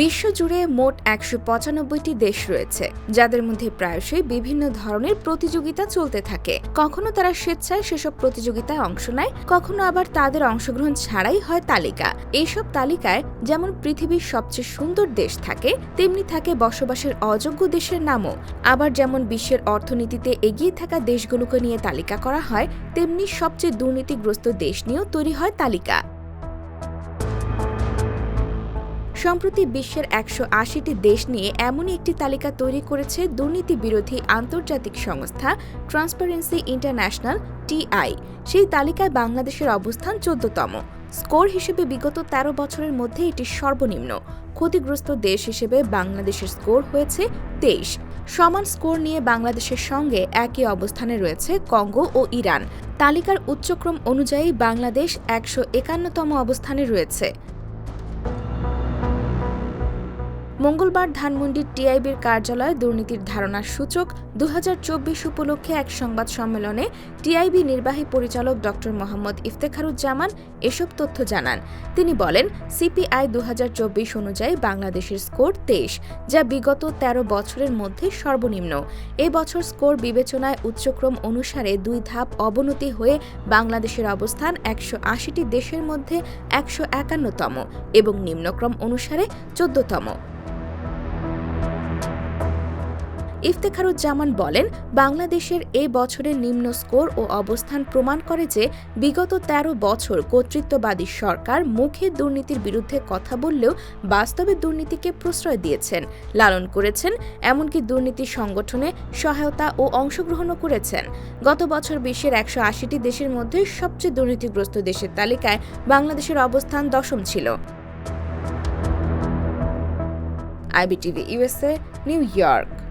বিশ্বজুড়ে মোট একশো পঁচানব্বইটি দেশ রয়েছে, যাদের মধ্যে প্রায়শই বিভিন্ন ধরনের প্রতিযোগিতা চলতে থাকে। কখনো তারা স্বেচ্ছায় সেসব প্রতিযোগিতায় অংশ নেয়, কখনো আবার তাদের অংশগ্রহণ ছাড়াই হয় তালিকা। এইসব তালিকায় যেমন পৃথিবীর সবচেয়ে সুন্দর দেশ থাকে, তেমনি থাকে বসবাসের অযোগ্য দেশের নামও। আবার যেমন বিশ্বের অর্থনীতিতে এগিয়ে থাকা দেশগুলোকে নিয়ে তালিকা করা হয়, তেমনি সবচেয়ে দুর্নীতিগ্রস্ত দেশ নিয়েও তৈরি হয় তালিকা। সম্প্রতি বিশ্বের একশো আশিটি দেশ নিয়ে এমনই একটি তালিকা তৈরি করেছে দুর্নীতি বিরোধী আন্তর্জাতিক সংস্থা ট্রান্সপারেন্সি ইন্টারন্যাশনাল টিআই সেই তালিকায় বাংলাদেশের অবস্থান চোদ্দতম। স্কোর হিসেবে বিগত ১৩ বছরের মধ্যে এটি সর্বনিম্ন। ক্ষতিগ্রস্ত দেশ হিসেবে বাংলাদেশের স্কোর হয়েছে তেইশ। সমান স্কোর নিয়ে বাংলাদেশের সঙ্গে একই অবস্থানে রয়েছে কঙ্গো ও ইরান। তালিকার উচ্চক্রম অনুযায়ী বাংলাদেশ একশো একান্নতম অবস্থানে রয়েছে। মঙ্গলবার ধানমন্ডির টিআইবির কার্যালয়ে দুর্নীতির ধারণার সূচক দু হাজার চব্বিশ উপলক্ষে এক সংবাদ সম্মেলনে টিআইবি নির্বাহী পরিচালক ড মোহাম্মদ ইফতেখারুজ্জামান এসব তথ্য জানান। তিনি বলেন, সিপিআই দু হাজার চব্বিশ অনুযায়ী বাংলাদেশের স্কোর তেইশ, যা বিগত ১৩ বছরের মধ্যে সর্বনিম্ন। এ বছর স্কোর বিবেচনায় উচ্চক্রম অনুসারে দুই ধাপ অবনতি হয়ে বাংলাদেশের অবস্থান একশো আশিটি দেশের মধ্যে একশো একান্নতম এবং নিম্নক্রম অনুসারে চোদ্দতম। ইফতেখারুজ্জামান বলেন, বাংলাদেশের এ বছরের নিম্ন স্কোর ও অবস্থান প্রমাণ করে যে বিগত ১৩ বছর কর্তৃত্ববাদী সরকার মুখে দুর্নীতির বিরুদ্ধে কথা বললেও বাস্তবে দুর্নীতিকে প্রশ্রয় দিয়েছেন, লালন করেছেন, এমনকি দুর্নীতি সংগঠনে সহায়তা ও অংশগ্রহণও করেছেন। গত বছর বিশ্বের একশো আশিটি দেশের মধ্যে সবচেয়ে দুর্নীতিগ্রস্ত দেশের তালিকায় বাংলাদেশের অবস্থান দশম ছিল। IBTV USA New York.